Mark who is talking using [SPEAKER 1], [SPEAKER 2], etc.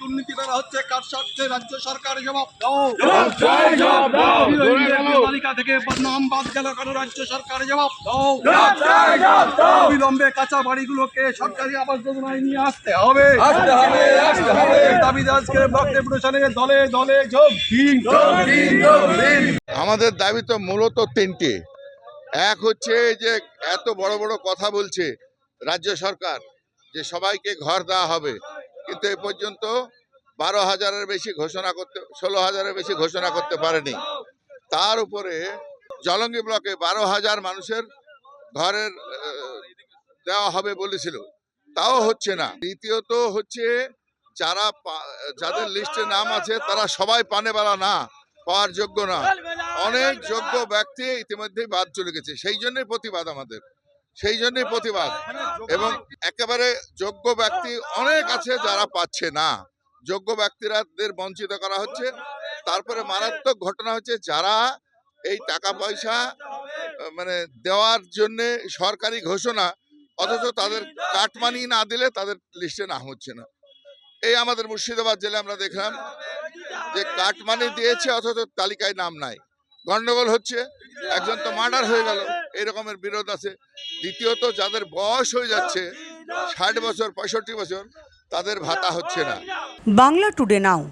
[SPEAKER 1] দুর্নীতি হচ্ছে রাজ্য জবাব থেকে বাদ রাজ্য জবাব কাঁচা বাড়িগুলোকে সরকারি আবাস যোজনায় নিয়ে আসতে হবে ডেপুটেশনে দলে দলে
[SPEAKER 2] আমাদের দাবি তো মূলত তিনটি। এক হচ্ছে যে এত বড় বড় কথা বলছে রাজ্য সরকার যে সবাইকে ঘর দেওয়া হবে। কিন্তু এ পর্যন্ত বারো হাজারের বেশি ঘোষণা করতে, ষোলো হাজারের বেশি ঘোষণা করতে পারেনি। তার উপরে জলঙ্গি ব্লকে বারো হাজার মানুষের ঘরের দেওয়া হবে বলেছিল। তাও হচ্ছে না। দ্বিতীয়ত হচ্ছে যারা যাদের লিস্টে নাম আছে তারা সবাই পানেবালা না, পাওয়ার যোগ্য না। অনেক যোগ্য ব্যক্তি ইতিমধ্যেই বাদ চলে গেছে। সেই জন্যই প্রতিবাদ আমাদের। সেই জন্যই প্রতিবাদ। এবং একেবারে যোগ্য ব্যক্তি অনেক আছে যারা পাচ্ছে না। যোগ্য ব্যক্তিরাদের বঞ্চিত করা হচ্ছে। তারপরে মারাত্মক ঘটনা হচ্ছে যারা এই টাকা পয়সা মানে দেওয়ার জন্যে সরকারি ঘোষণা, অথচ তাদের কাটমানি না দিলে তাদের লিস্টে নাম হচ্ছে না। এই আমাদের মুর্শিদাবাদ জেলায় আমরা দেখলাম যে কাটমানি দিয়েছে অথচ তালিকায় নাম নাই। গন্ডগোল হচ্ছে, একজন তো মার্ডার হয়ে গেল। এরকমের বিরোধ আছে। দ্বিতীয়ত, যাদের বয়স হয়ে যাচ্ছে, ষাট বছর, পঁয়ষট্টি বছর, তাদের ভাতা হচ্ছে না।
[SPEAKER 3] Bangla today now.